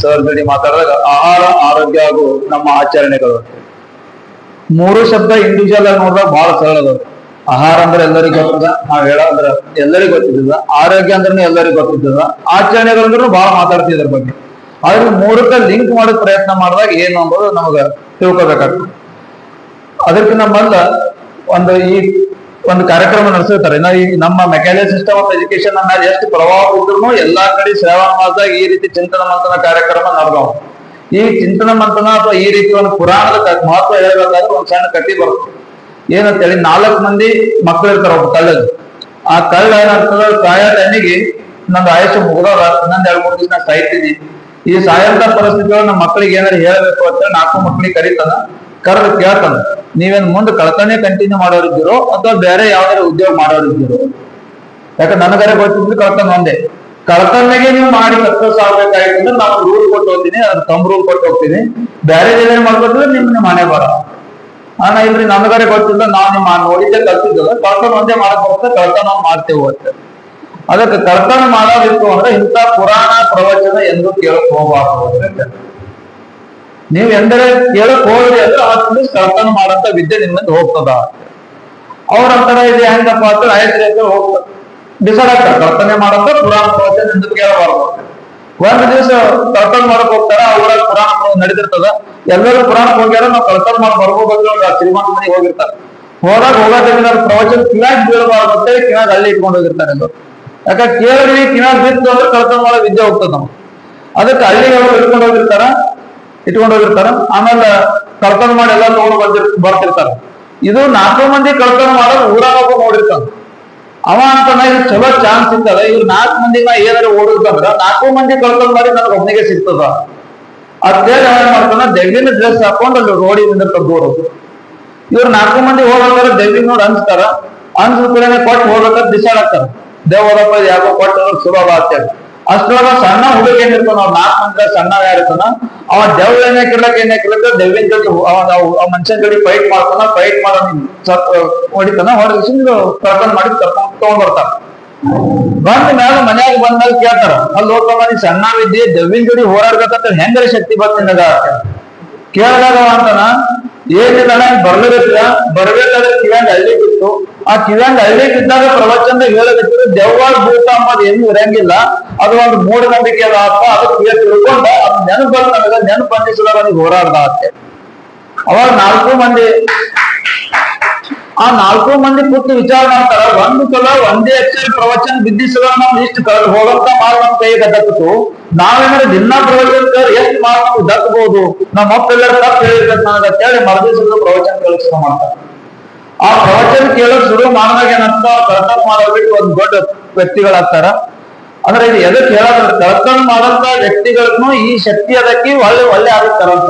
Sir ಜೊತೆ ಮಾತಾಡಿದಾಗ ಆಹಾರ, ಆರೋಗ್ಯ ಹಾಗೂ ನಮ್ಮ ಆಚರಣೆಗಳು. ಮೂರು ಶಬ್ದ ಇಂಡಿವಿಜುವಲ್ ಆಗಿ ನೋಡಿದಾಗ ಬಹಳ ಸರಳ ಅದಾವ. ಆಹಾರ ಅಂದ್ರೆ ಎಲ್ಲರಿಗೂ ಗೊತ್ತದ ನಾವ್ ಹೇಳ ಅಂದ್ರೆ ಎಲ್ಲರಿಗೂ ಗೊತ್ತಿದ್ದದ ಆರೋಗ್ಯ ಅಂದ್ರೆ ಎಲ್ಲರಿಗೂ ಗೊತ್ತಿದ್ದದ ಆಚರಣೆಗಳಂದ್ರೂ ಬಹಳ ಮಾತಾಡ್ತೀವಿ ಇದ್ರ ಬಗ್ಗೆ. ಆದ್ರೆ ಮೂರಕ್ಕ ಲಿಂಕ್ ಮಾಡೋ ಪ್ರಯತ್ನ ಮಾಡಿದಾಗ ಏನು ಅನ್ನೋದು ನಮಗ ತಿಳ್ಕೊಬೇಕಾಗ್ತದೆ. ಅದಕ್ಕೆ ನಮ್ಮಲ್ಲ ಒಂದು ಈ ಒಂದು ಕಾರ್ಯಕ್ರಮ ನಡೆಸಿರ್ತಾರೆ ನಮ್ಮ ಮೆಕ್ಯಾನಿಕ್ ಸಿಸ್ಟಮ್ ಆಫ್ ಎಜುಕೇಶನ್ ಅನ್ನ ಎಷ್ಟು ಪ್ರಭಾವ ಇದ್ರು ಎಲ್ಲಾ ಕಡೆ ಸೇವಾ ಮಾಸದಾಗ ಈ ರೀತಿ ಚಿಂತನ ಮಂಥನ ಕಾರ್ಯಕ್ರಮ ನಡೆದವು. ಈ ಚಿಂತನ ಮಂಥನ ಅಥವಾ ಈ ರೀತಿ ಒಂದು ಪುರಾಣದ ಮಹತ್ವ ಹೇಳ್ಬೇಕಾದ್ರೆ ಒಂದ್ ಸಣ್ಣ ಕಟ್ಟಿ ಬರುತ್ತೆ ಏನಂತೇಳಿ ನಾಲ್ಕು ಮಂದಿ ಮಕ್ಕಳು ಇರ್ತಾರ ಒಬ್ಬ ಕಳ್ಳ ಆ ಕಳ್ಳ ಏನಾಗ್ತದ ಸಾಯ ಟೈಮಿಗೆ ನಂದು ಆಯುಷ್ಯ ಮುಗಿದವ ಇನ್ನೊಂದ್ ಎರಡ್ ಮೂರು ದಿವಸ ನಾ ಸಾಯ್ತೀನಿ. ಈ ಸಾಯಂತ ಪರಿಸ್ಥಿತಿಯೊಳಗೆ ನಮ್ಮ ಮಕ್ಕಳಿಗೆ ಏನಾರು ಹೇಳಬೇಕು ಅಂತ ನಾಲ್ಕು ಮಕ್ಳಿಗೆ ಕರೀತಾನ. ಕರೆದು ಕೇಳ್ತಾನೆ. ನೀವೇನ್ ಮುಂದೆ ಕಳ್ತಾನೆ ಕಂಟಿನ್ಯೂ ಮಾಡೋರಿದ್ದೀರೋ ಅಥವಾ ಬೇರೆ ಯಾವ್ದಾರ ಉದ್ಯೋಗ ಮಾಡೋರಿದ್ದೀರೋ? ಯಾಕಂದ್ರೆ ನನಗರೆ ಬರ್ತಿದ್ರು ಕಳ್ತನ ಒಂದೇ. ಕಳ್ತನಾಗೆ ನೀವು ಮಾಡಿ ಸಕ್ಸಸ್ ಸಾಗಬೇಕಾಯ್ತು ಅಂದ್ರೆ ನಾನು ರೂಲ್ ಕೊಟ್ಟು ಹೋಗ್ತೀನಿ ಅದ್ರ ತಮ್ಮ ರೂಲ್ ಕೊಟ್ಟು ಹೋಗ್ತೀನಿ. ಬೇರೆ ಏನೇ ಮಾಡ್ಬೇಕಂದ್ರೆ ನಿಮ್ ಮನೆ ಬರ. ಅಣ್ಣ ಇಲ್ರಿ ನನಗರೆ ಗೊತ್ತಿಲ್ಲ ನಾವು ನಿಮ್ಮ ನೋಡಿದ್ದೆ ಕಲ್ತಿದ್ದಲ್ಲ ಕಳ್ತನ ಒಂದೇ ಮಾಡಕ್ ಬರ್ತದೆ ಕಳ್ತನ ಮಾಡ್ತೇವೆ ಅಂತ ಅದಕ್ಕೆ ಕಳ್ತನ ಮಾಡೋದಿತ್ತು ಅಂದ್ರೆ ಇಂಥ ಪುರಾಣ ಪ್ರವಚನ ಎಂದು ಕೇಳಕ್ ಹೋಗ್ಬಾರ್ದು ನೀವು ಎಂದರೆ ಹೇಳಕ್ ಹೋಗಿ ಅಂದ್ರೆ ಅವತ್ತು ಕಳ್ತನ ಮಾಡಂತ ವಿದ್ಯೆ ನಿಮ್ಮಿಂದ ಹೋಗ್ತದ. ಅವ್ರ ಅಂತರ ಇದು, ಹೆಂಗಪ್ಪ ಅಂದ್ರೆ ಆಯ್ತು ಅಂತ ಹೋಗ್ತದೆ. ಬಿಸಾಡಕ್ಕ ಕಳ್ತನೆ ಮಾಡಂತ ಪುರಾಣ ಪ್ರವಚನ ನಿಂದ ಕೇಳಬಾರ್ದು. ಒಂದ್ ದಿವಸ ಕಳ್ತನ ಮಾಡಕ್ ಹೋಗ್ತಾರ ಅವ್ರಾಗ ಪುರಾಣ ನಡೀತಿರ್ತದ ಎಲ್ಲರೂ ಪುರಾಣ ಹೋಗ್ಯಾರ, ನಾವು ಕಳ್ತನ ಮಾಡಿ ಬರ್ಬೇಕು ಅಂತ ಶ್ರೀಮಂತ ಮನೆಗೆ ಹೋಗಿರ್ತಾರೆ. ಹೋದಾಗ ಹೋಗೋದ್ರಿಂದ ಪ್ರವಚನ ಕಿನಾಗ್ ಬೀಳಬಾರ್ದು ಅಂತೇಳಿ ಕಿನಾಗ್ ಅಲ್ಲಿ ಇಟ್ಕೊಂಡು ಹೋಗಿರ್ತಾರೆ ಎಲ್ಲರು. ಯಾಕಂದ್ರೆ ಕೇಳಿ ಕಿನಾಗ್ ಬಿತ್ತು ಅಂದ್ರೆ ಕಳ್ತನ ಮಾಡೋ ವಿದ್ಯೆ ಹೋಗ್ತದ ನಾವು ಅದಕ್ಕೆ ಅವರು ಇಟ್ಕೊಂಡು ಹೋಗಿರ್ತಾರ. ಇಟ್ಕೊಂಡು ಹೋಗಿರ್ತಾರ ಆಮೇಲೆ ಕಳ್ತನ ಮಾಡಿ ಎಲ್ಲ ತಗೊಂಡು ಬಂದಿರ್ ಬರ್ತಿರ್ತಾರ. ಇದು ನಾಲ್ಕು ಮಂದಿ ಕಳ್ತನ ಮಾಡೋದು ಊರಾಗ ಒಬ್ಬ ನೋಡಿರ್ತಾನ. ಅವ ಅಂತ ಚಲೋ ಚಾನ್ಸ್ ಇರ್ತದ ಇವ್ರು ನಾಲ್ಕು ಮಂದಿ ನಾ ಏನಾರ ಓಡಿದ್ರಂದ್ರ ನಾಲ್ಕು ಮಂದಿ ಕಳ್ತನ ಮಾಡಿ ನನಗೆ ಒಬ್ಬನಿಗೆ ಸಿಗ್ತದ. ಅದೇನ್ ಏನ್ ಮಾಡ್ತಾನ, ದೆವ್ವಿನ ಡ್ರೆಸ್ ಹಾಕೊಂಡು ಅಲ್ಲಿ ರೋಡಿ ನಿಂದಿರ್ತಾರ ದೂರ ಇವ್ರು ನಾಲ್ಕು ಮಂದಿ ಹೋಗ್ಬೇಕಾದ್ರೆ ದೆವ್ವಿನ ನೋಡಿ ಅನ್ಸ್ತಾರ ಅನ್ಸಿದ ಕೂಡ ಕೊಟ್ಟು ಹೋಗ್ಬೇಕಾದ್ರೆ ಆಗ್ತಾರ ದೇವ್ ಹೋದಪ್ಪ ಯಾಕೋ ಕೊಟ್ಟು ಸುಲಭ ಅಂತೇಳಿ ಅಷ್ಟ್ರೊಳಗ ಸಣ್ಣ ಹುಡುಗ ಏನಿರ್ತಾನ ಅವ್ರ ನಾಲ್ಕು ಮಂದಿ ಸಣ್ಣ ಯಾರಿರ್ತಾನ ಅವ ದೆವ್ ಏನ್ ಹಾಕಿರ್ಲಕ್ ಏನ್ ಹಾಕಿರ್ಲಕ್ಕ ದೆವ್ವಿನ ಜೊತೆ ಮನುಷ್ಯನ ಜೊತೆ ಫೈಟ್ ಮಾಡ್ತಾನ ಫೈಟ್ ಮಾಡೋ ಹೊಡಿತಾನ, ಹೊಡೆದ ಕರ್ಕೊಂಡ್ ಮಾಡಿ ಕರ್ಕೊಂಡ್ ತಗೊಂಡ್ ಬರ್ತಾನ ಬಂದ ಮ್ಯಾಲ ಮನ್ಯಾಗ ಬಂದಾಗ ಕೇಳ್ತಾರ, ಅಲ್ಲಿ ಹೋಗ್ತಾ ನೀ ಸಣ್ಣ ದೆವ್ವಿನ ಜೋಡಿ ಹೋರಾಡ್ಬೇಕಂತ ಹೆಂಗರ ಶಕ್ತಿ ಬರ್ತಿನಗ ಕೇಳಿದಾಗ ಅಂತಾನ, ಏನಿಲ್ಲ ನಾನು ಬರ್ಲಿರತ್ತ ಬರ್ಬೇಕಾದ್ರೆ ಕಿವ್ಯಾಂಗ ಹಳ್ಳಿ ಬಿತ್ತು ಆ ಕಿವ್ಯಾಂಗ ಹಳ್ಳಿ ಬಿದ್ದಾಗ ಪ್ರವಚನ ಹೇಳಬೇಕಿದ್ರೆ ದೆವ್ವಾಗ ಭೂತ ಅಂಬದ್ ಏನು ಇರಂಗಿಲ್ಲ. ಅದು ಒಂದು ಮೂಢನಂಬಿಕೆ ಅದ ಅಪ್ಪ ಅದಕ್ಕೆ ತಿಳ್ಕೊಂಡ ಅದ್ ನೆನಪು ಬಂದ ನೆನಪು ಬಂದಿಸಲ ನನಗೆ ಹೋರಾಡ್ದ ಆತೆ ಅವಾಗ ನಾಲ್ಕು ಮಂದಿ, ಆ ನಾಲ್ಕು ಮಂದಿ ಕೂತು ವಿಚಾರ ಮಾಡ್ತಾರ. ಒಂದು ಸಲ ಒಂದೇ ಅಕ್ಷರ ಪ್ರವಚನ ಬಿದ್ದಿಸಲ ನಾವು ಇಷ್ಟು ಕಳೆದು ಹೋಗಂತ ಮಾಲ್ ನಮ್ ಕೈಗೆ ದಕ್ಕತು ನಾವೇನಾದ್ರೆ ದಿನ ಪ್ರವಚನ ಎಷ್ಟು ಮಾಲ್ ದಕ್ಕಬಹುದು? ನಮ್ಮ ಮಕ್ಕಳೆಲ್ಲರೂ ತಪ್ಪು ಹೇಳಿರ್ಬೇಕು ನನಗೆ ಅಂತ ಹೇಳಿ ಮರದಿವಸದ ಪ್ರವಚನ ಕೇಳಿಸ್ಕೊ ಮಾಡ್ತಾರೆ. ಆ ಪ್ರವಚನ ಕೇಳಕ್ ಶುರು ಮಾಡಿದಾಗ ಏನಂತ ಕಳ್ತನ ಮಾಡೋದಕ್ಕೆ ಒಂದು ದೊಡ್ಡ ವ್ಯಕ್ತಿಗಳಾಗ್ತಾರ. ಅಂದ್ರೆ ಇದು ಎದಕ್ಕೆ ಹೇಳೋದ್ರೆ ಕಳ್ತನ ಮಾಡಂತ ವ್ಯಕ್ತಿಗಳನ್ನು ಈ ಶಕ್ತಿ ಅದಕ್ಕೆ ಒಳ್ಳೆ ಒಳ್ಳೆ ಆಗುತ್ತಾರಂತ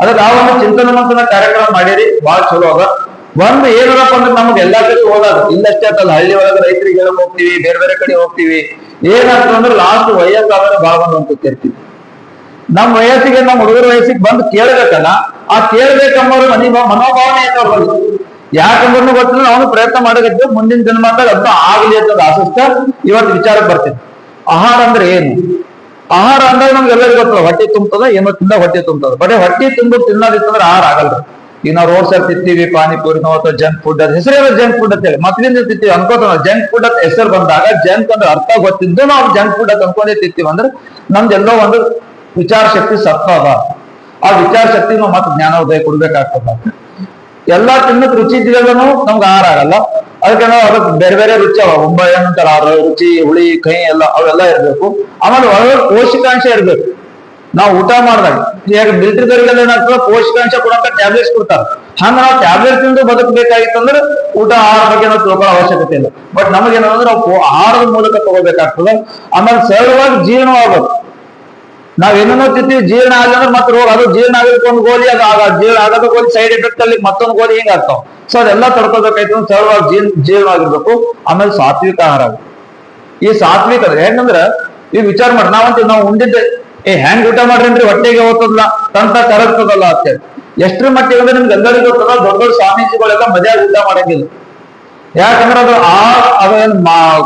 ಆ ಒಂದು ಚಿಂತನ ಮಂಥನ ಕಾರ್ಯಕ್ರಮ ಮಾಡಿರಿ ಬಹಳ ಚಲೋ ಅದ. ಒಂದು ಏನಪ್ಪ ಅಂದ್ರೆ ನಮ್ಗೆ ಎಲ್ಲಾ ಕಡೆ ಹೋದಾಗ ಇಲ್ಲಷ್ಟೇ ಅಂತಲ್ಲ ಹಳ್ಳಿ ಒಳಗೆ ರೈತರಿಗೆ ಹೇಳಕ್ ಹೋಗ್ತೀವಿ, ಬೇರೆ ಬೇರೆ ಕಡೆ ಹೋಗ್ತೀವಿ. ಏನಾಗ್ತದೆ ಅಂದ್ರೆ ಲಾಸ್ಟ್ ವಯಸ್ಸಾದ್ರೆ ಬಹಳ ಬಂದು ಅಂತ ಕೇಳ್ತೀವಿ. ನಮ್ಮ ವಯಸ್ಸಿಗೆ ನಮ್ಮ ಹುಡುಗರ ವಯಸ್ಸಿಗೆ ಬಂದು ಕೇಳ್ಬೇಕಲ್ಲ, ಆ ಕೇಳ್ಬೇಕಂಬವ್ರ ಮನಿ ಮನೋಭಾವನೆ ಐತೆ ಬಂದು ಯಾಕಂದ್ರೂ ಗೊತ್ತಿಲ್ಲ, ಅವನು ಪ್ರಯತ್ನ ಮಾಡಬೇಕು ಮುಂದಿನ ಜನ್ಮದಾಗ ಅದು ಆಗ್ಲಿ ಅಂತ ಆಶಿಸ್ತ ಇವತ್ತು ವಿಚಾರಕ್ಕೆ ಬರ್ತೀನಿ. ಆಹಾರ ಅಂದ್ರೆ ಏನು? ಆಹಾರ ಅಂದ್ರೆ ನಮ್ಗೆ ಎಲ್ಲರಿಗೂ ಗೊತ್ತಲ್ಲ, ಹೊಟ್ಟೆ ತುಂಬತದ, ಏನೋ ತಿಂದ ಹೊಟ್ಟೆ ತುಂಬತದ. ಬಟ್ ಹೊಟ್ಟೆ ತುಂಬ ತಿನ್ನೋದಿತ್ತಂದ್ರೆ ಆಹಾರ ಆಗಲ್ಲ ಈಗ ನಾವು ರೋಡ್ ಸರ್ ತಿಂತೀವಿ, ಪಾನಿಪುರಿ ಅಥವಾ ಜಂಕ್ ಫುಡ್ ಅದು ಹೆಸರೇ ಜಂಕ್ ಫುಡ್ ಅಂತ ಹೇಳಿ. ಮಕ್ಕಳಿಂದ ತಿಂತೀವಿ ಅನ್ಕೋತ ಜಂಕ್ ಫುಡ್ ಅಂತ ಹೆಸರು ಬಂದಾಗ ಜಂಕ್ ಅಂದ್ರೆ ಅರ್ಥ ಗೊತ್ತಿದ್ದು ನಾವು ಜಂಕ್ ಫುಡ್ ಅಂತ ಅನ್ಕೊಂಡೇ ತಿಂತೀವಿ ಅಂದ್ರೆ ನಮ್ದೆಲ್ಲೋ ಒಂದು ವಿಚಾರ ಶಕ್ತಿ ಸತ್ವ ಅದ ಆ ವಿಚಾರ ಶಕ್ತಿ ನಾವು ಮತ್ತೆ ಜ್ಞಾನೋದಯ ಕೊಡ್ಬೇಕಾಗ್ತದ. ಎಲ್ಲಾ ತಿನ್ನಕ್ ರುಚಿ ಇದ್ದಿದ್ದನು ನಮ್ಗೆ ಆಹಾರ ಆಗಲ್ಲ. ಅದಕ್ಕೆ ನಾವು ಅದಕ್ಕೆ ಬೇರೆ ಬೇರೆ ರುಚಿ, ಅವ ಒಂಬ ಏನಂತಾರ ಆ ರುಚಿ, ಹುಳಿ, ಕಹಿ ಎಲ್ಲ, ಅವೆಲ್ಲ ಇರ್ಬೇಕು. ಆಮೇಲೆ ಒಳಗೆ ಪೋಷಕಾಂಶ ಇರ್ಬೇಕು. ನಾವು ಊಟ ಮಾಡಿದಾಗ, ಈಗ ಮಿಲಿಟರಿದವರಿಗೆಲ್ಲ ಏನಾಗ್ತದೆ, ಪೋಷಕಾಂಶ ಕೊಡಂತ ಟ್ಯಾಬ್ಲೆಟ್ಸ್ ಕೊಡ್ತಾರೆ. ಹಂಗ ನಾವು ಟ್ಯಾಬ್ಲೆಟ್ ತಿಂದು ಬದುಕಬೇಕಾಗಿತ್ತಂದ್ರೆ ಊಟ, ಆಹಾರ ಬಗ್ಗೆ ನಾವು ತಿಳ್ಕೊಳ್ಳೋ ಅವಶ್ಯಕತೆ ಇಲ್ಲ. ಬಟ್ ನಮಗೇನಂದ್ರೆ ನಾವು ಆಹಾರದ ಮೂಲಕ ತಗೋಬೇಕಾಗ್ತದೆ. ಆಮೇಲೆ ಸರಳವಾಗಿ ಜೀರ್ಣವಾಗಬೇಕು. ನಾವೇನೇನೋ ತಿಂತೀವಿ, ಜೀರ್ಣ ಆಗಂದ್ರೆ ಮತ್ತೆ ರೋಗ, ಅದು ಜೀರ್ಣ ಆಗಿರೋ ಒಂದು ಗೋಲಿ, ಅದು ಆಗ ಜೀರ್ಣ ಆಗೋದು ಗೋಲಿ ಸೈಡ್ ಎಫೆಕ್ಟ್ ಅಲ್ಲಿ ಮತ್ತೊಂದು ಗೋಲಿ ಹಿಂಗ ಆಗ್ತಾವ? ಸೊ ಅದೆಲ್ಲ ತಡ್ಕೋಬೇಕಾಯ್ತು ಅಂದ್ರೆ ಸರಳವಾಗಿ ಜೀರ್ಣ ಜೀರ್ಣ ಆಗಿರ್ಬೇಕು ಆಮೇಲೆ ಸಾತ್ವಿಕ ಆಹಾರ. ಈ ಸಾತ್ವಿಕ ಅಂದ್ರೆ ಹೆಂಗಂದ್ರ, ಈ ವಿಚಾರ ಮಾಡಿ, ನಾವಂತ ನಾವು ಉಂಡಿದ್ದೆ, ಏ ಹ್ಯಾಂಗ್ ಊಟ ಮಾಡ್ರಿ ಹೊಟ್ಟೆಗೆ ಹೋಗ್ತದಲ್ಲ, ತಂತ ಕರಗ್ತದಲ್ಲ, ಅಂತೇಳಿ. ಎಷ್ಟ್ರ ಮಟ್ಟಿಗೆ ಅಂದ್ರೆ ನಿಮ್ಗೆ ಎಲ್ಲರಿಗೂ ಗೊತ್ತದ ದೊಡ್ಡ ದೊಡ್ಡ ಸ್ವಾಮೀಜಿಗಳೆಲ್ಲ ಮಜಾ ಊಟ ಮಾಡಂಗಿಲ್ಲ. ಯಾಕಂದ್ರೆ ಅದು ಆ ಅದೇನ್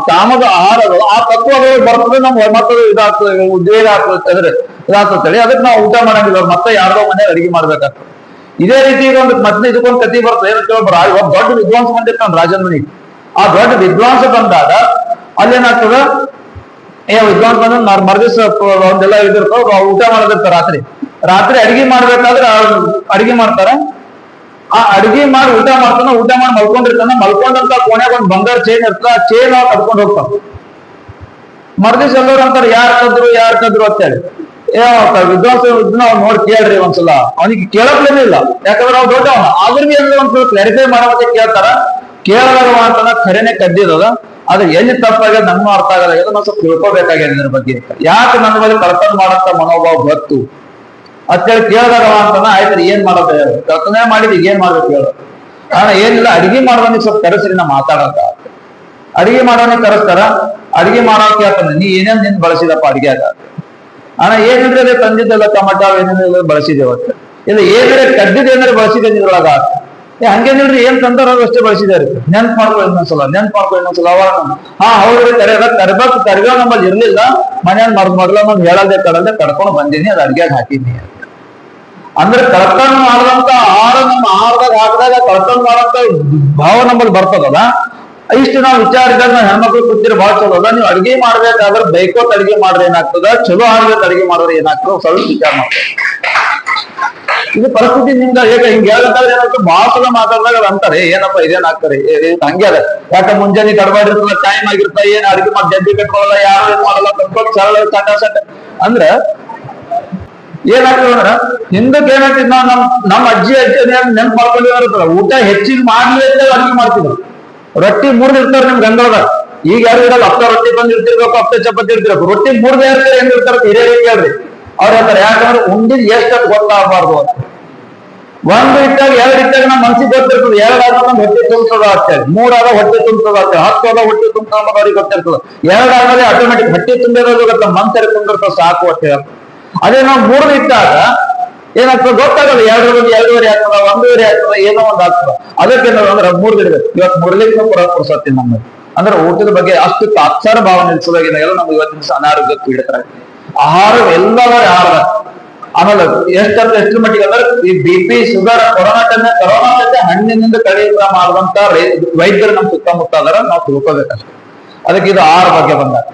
ಕಾಮದ ಆಹಾರ ಆ ತತ್ವಗಳು ಬರ್ತದೆ, ನಮ್ಗೆ ಮತ್ತದು ಇದಾಗ್ತದೆ, ಉದ್ವೇಗ ಆಗ್ತದೆ, ಅಂದ್ರೆ ಇದಾಗ್ತದೆ ಅದಕ್ಕೆ ನಾವು ಊಟ ಮಾಡಂಗಿಲ್ಲ ಮತ್ತೆ ಯಾರ್ದೋ ಮನೆ ಅಡಿಗೆ ಮಾಡ್ಬೇಕಾಗ್ತದೆ. ಇದೇ ರೀತಿ ಇದೊಂದು ಮತ್ತೆ ಇದಕ್ಕೊಂದು ಕತಿ ಬರ್ತದೆ. ಏನಂತ ಒಬ್ಬ ದೊಡ್ಡ ವಿದ್ವಾಂಸ ಬಂದಿರ್ತಾನೆ ರಾಜನ್ ಮನೆಗೆ. ಆ ದೊಡ್ಡ ವಿದ್ವಾಂಸ ಬಂದಾಗ ಅಲ್ಲೇನಾಗ್ತದ ಏ ವಿದ್ವಾಂಸ ಬಂದ ಮರ್ ಮರ್ದಿವ್ಸ ಒಂದೆಲ್ಲ ಇದಿರ್ತಾವ ಊಟ ಮಾಡೋದಿರ್ತಾರ ರಾತ್ರಿ. ರಾತ್ರಿ ಅಡಿಗೆ ಮಾಡ್ಬೇಕಾದ್ರೆ ಅಡಿಗೆ ಮಾಡ್ತಾರ. ಆ ಅಡಿಗೆ ಮಾಡಿ ಊಟ ಮಾಡ್ತಾನ, ಊಟ ಮಾಡಿ ಮಲ್ಕೊಂಡಿರ್ತಾನ, ಮಲ್ಕೊಂಡಂತ ಕೋಣ್ಯಾಗ ಒಂದ್ ಬಂಗಾರ ಚೈನ್ ಇರ್ತದ ಆ ಚೇನ್ ಕಟ್ಕೊಂಡು ಹೋಗ್ತಾನ. ಮರ್ದಿಸ್ ಎಲ್ಲರೂ ಅಂತಾರೆ, ಯಾರ್ ಕದ್ರು ಯಾರ್ ಕದ್ರು? ಅಂತೇಳಿ. ಏ ವಿದ್ವಾಂಸ ಅವ್ನು ನೋಡಿ ಕೇಳ್ರಿ ಒಂದ್ಸಲ. ಅವನಿಗೆ ಕೇಳಕ್ಲೇನೇ ಇಲ್ಲ. ಯಾಕಂದ್ರೆ ಅವ್ನು ದೊಡ್ಡವನ. ಆದ್ರೂ ಸಲ ಒಂದ್ಸಲ ಕ್ಲಾರಿಫೈ ಮಾಡೋದಕ್ಕೆ ಕೇಳ್ತಾರ. ಕೇಳದಾಗ ಅಂತಾನ ಖರೇನೆ ಕದ್ದಿದದ. ಅದು ಎಲ್ಲಿ ತಪ್ಪಾಗ್ಯದ ನಮ್ಮ ಅರ್ಥ ಆಗಲ್ಲ. ಒಂದ್ ಸ್ವಲ್ಪ ತಿಳ್ಕೊಬೇಕಾಗ್ಯದ ಇದ್ರ ಬಗ್ಗೆ. ಯಾಕೆ ನನ್ನ ಬಗ್ಗೆ ಕಳ್ತನ ಮಾಡಂತ ಮನೋಭಾವ ಗೊತ್ತು ಅಂತೇಳಿ ಕೇಳಿದಾಗ ಅಂತ ಆಯ್ತು ಏನ್ ಮಾಡೋದು? ಹೇಳು ಕಳ್ತನ ಮಾಡಿದ್ ಏನ್ ಮಾಡ್ಬೇಕು ಹೇಳು. ಕಾರಣ ಏನಿಲ್ಲ, ಅಡಿಗೆ ಮಾಡೋದನ್ನ ಸ್ವಲ್ಪ ಕರೆಸ್ರಿ, ನಾ ಮಾತಾಡಕ ಅಡಿಗೆ ಮಾಡೋನ ಕರೆಸ್ತಾರ, ಅಡಿಗೆ ಮಾಡೋಕೆ ಕೇಳ್ತಾನೆ ನೀ ಏನೇನ್ ನಿನ್ ಬಳಸಿದಪ್ಪ ಅಡಿಗೆಯಾಗ? ಅಣ್ಣ ಏನಿದ್ರೆ ಅದೇ ತಂದಿದ್ದೆಲ್ಲ ಟಮಟ ಏನೇನೆಲ್ಲ ಬಳಸಿದೇವ ಇಲ್ಲ ಏನಿದ್ರೆ ಕದ್ದಿದ್ ಏನಾರೆ ಬಳಸಿದೆ ಇದ್ರೊಳಗ ಏ, ಹಂಗೇನಿಲ್ರಿ, ಏನ್ ತಂದಾರ ಅದು ಅಷ್ಟೇ ಬಳಸಿದಾರೆ ನೆನ್ಪ್ ಮಾಡ್ಕೊ ಇನ್ನೊಂದ್ಸಲ, ನೆನ್ಪ್ ಮಾಡ್ಕೊ ಇನ್ನೊಂದ್ಸಲ. ಅವಾಗ ಹಾ, ಹೌದ್ರಿ, ಕರೆ ತರಬೇಕು ತರಗ ನಮ್ಮಲ್ಲಿ ಇರ್ಲಿಲ್ಲ. ಮನ್ಯಾಗ ಮರ್ದ್ ಮೊದ್ಲ ನಮ್ಗೆ ಹೇಳದೆ ಕಡಲ್ದೆ ಕಡ್ಕೊಂಡು ಬಂದೀನಿ, ಅದು ಅಡ್ಗ್ಯಾಗ ಹಾಕಿನಿ ಅಂದ್ರೆ ಕಳ್ತನ ಮಾಡಿದಂತ ಆಹಾರ ನಮ್ಮ ಆಹಾರದಾಗ ಹಾಕಿದಾಗ ಕಳ್ತನ ಮಾಡಂತ ಭಾವ ನಮ್ಮಲ್ಲಿ ಬರ್ತದಲ್ಲ? ಇಷ್ಟು ನಾವು ವಿಚಾರಿದಾಗ ನಾವು ಹೆಣ್ಮಕ್ಳು ಕೂತಿರೋ ಭಾಳ ಚಲೋ ಅದ ನೀವು ಅಡಿಗೆ ಮಾಡ್ಬೇಕಾದ್ರೆ ಬೈಕೋತ್ ಅಡಿಗೆ ಮಾಡ್ರೆ ಏನಾಗ್ತದ? ಚಲೋ ಆಗ್ಬೇಕು ಅಡಿಗೆ ಮಾಡಿದ್ರೆ ಏನಾಗ್ತದ? ಸ್ವಲ್ಪ ವಿಚಾರ ಮಾಡ್ತಾರೆ ಇದು ಪರಿಸ್ಥಿತಿ ನಿಮ್ದ ಹೇಗೆ? ಹಿಂಗ್ ಹೇಳ್ತಾರೆ ಏನಾಗ್ತದೆ ಭಾಳ ಮಾತಾಡಿದಾಗ ಅದು ಅಂತಾರೆ. ಏನಪ್ಪ ಇದೇನಾಗ್ತಾರೆ ಹಂಗೆ ಅದ. ಯಾಕೆ ಮುಂಜಾನೆ ತಡಬಾಡಿರ್ತದ ಟೈಮ್ ಆಗಿರ್ತಾ ಏನ್ ಅಡಿಗೆ ಮಾಡಿ ಜಡ್ಡಿ ಕಟ್ಕೊಳ್ಳಲ್ಲ ಯಾರು ಏನ್ ಮಾಡಲ್ಲ ಕಟ್ಕೊಂಡು ಸರಳ ಸಟ ಸಟ ಅಂದ್ರೆ ಏನಾಗ್ತದೆ ಅಂದ್ರ ಹಿಂದಕ್ಕೆ ಏನಾಗ್ತಿದ್ ನಾವು ನಮ್ ನಮ್ಮ ಅಜ್ಜಿ ಅಜ್ಜಿ ನೆನ್ಪು ಮಾಡ್ಕೊಂಡಿರ್ತಾರ ಊಟ ಹೆಚ್ಚಿಗೆ ಮಾಡ್ಲಿ ಅಂತ ಅಡಿಗೆ ಮಾಡ್ತಿದ್ರು. ರೊಟ್ಟಿ ಮುರ್ದಿರ್ತಾರ ನಿಮ್ ಗಂಗಳದಾಗ ಈಗ ಯಾರು ಇರಲ್ಲ, ಅಪ್ಪ ರೊಟ್ಟಿ ಬಂದು ಇರ್ತಿರ್ಬೇಕು ಹಪ್ತ ಚಪಾತಿ ಇರ್ತಿರ್ಬೇಕು. ರೊಟ್ಟಿ ಮೂರ್ದ ಇರ್ತಾರೆ, ಹೆಂಗ್ ಇರ್ತಾರ ಹಿರಿಯರಿಗೆ ಕೇಳ್ರಿ ಅವ್ರ ಹೇಳ್ತಾರೆ, ಯಾಕಂದ್ರೆ ಉಂಡಿದ್ ಎಷ್ಟಂತ ಗೊತ್ತಾಗಬಾರ್ದು ಅಂತ. ಒಂದು ಇಟ್ಟಾಗ, ಎರಡ್ ಇಟ್ಟಾಗ ನಮ್ಮ ಮನ್ಸಿಗೆ ಗೊತ್ತಿರ್ತದೆ, ಎರಡ್ ನಮ್ಮ ನಮ್ ಹೊಟ್ಟೆ ತುಂಬಿಸೋದು ಆಗ್ತದೆ ಮೂರ್ ಆದ ಹೊಟ್ಟೆ ತುಂಬಿಸೋದು ಆಗ್ತದೆ ಹತ್ತು ಆದ ಹೊಟ್ಟೆ ತುಂಬಿಸೋದು ಅವ್ರಿಗೆ ಗೊತ್ತಿರ್ತದೆ. ಎರಡ್ ಆದ್ಮೇಲೆ ಆಟೋಮೆಟಿಕ್ ಹೊಟ್ಟೆ ತುಂಬಿರೋದು ಗೊತ್ತ? ಮನ್ಸರಿ ತುಂಬಿರ್ತದೆ ಸಾಕು ಅಂತ ಹೇಳಿ. ಅದೇ ನಾವು ಮೂರ್ ಇಟ್ಟಾಗ ಏನಾಗ್ತದೆ? ಗೊತ್ತಾಗಲ್ಲ ಎರಡು ಒಂದು ಎರಡೂವರೆ ಆಗ್ತದ, ಒಂದೂವರೆ ಆಗ್ತದ, ಏನೋ ಒಂದು ಆಗ್ತದ. ಅದಕ್ಕೆ ಅಂದ್ರೆ ಮೂರು ಇಡಬೇಕು ಇವತ್ತು ಮುರಳಿಂದ ಪುರ ಪುರ್ಸತ್ತಿ ನಮ್ಮಲ್ಲಿ ಅಂದ್ರೆ ಊಟದ ಬಗ್ಗೆ ಅಷ್ಟು ತಾತ್ಸಾರ ಭಾವನೆ ನಿಲ್ಸೋದಾಗಿದ್ದಾಗೆಲ್ಲ ನಮ್ಗೆ ಇವತ್ತಿನ ದಿವಸ ಅನಾರೋಗ್ಯಕ್ಕೆ ಪೀಡಿತರಾಗಿ ಆಹಾರ ಎಲ್ಲವರ ಆಹಾರ. ಆಮೇಲೆ ಎಷ್ಟಂದ್ರೆ ಎಷ್ಟು ಮಟ್ಟಿಗೆ ಅಂದ್ರೆ ಈ B P sugar corona time corona ಜೊತೆ ಹಣ್ಣಿನಿಂದ ಕಡೆಯಿಂದ ಮಾಡುವಂತ ವೈದ್ಯರು ನಮ್ಮ ಸುತ್ತಮುತ್ತ ಅದರ ನಾವು ತಿಳ್ಕೋಬೇಕಷ್ಟೇ. ಅದಕ್ಕೆ ಇದು ಆಹಾರ ಬಗ್ಗೆ ಬಂದಾಗ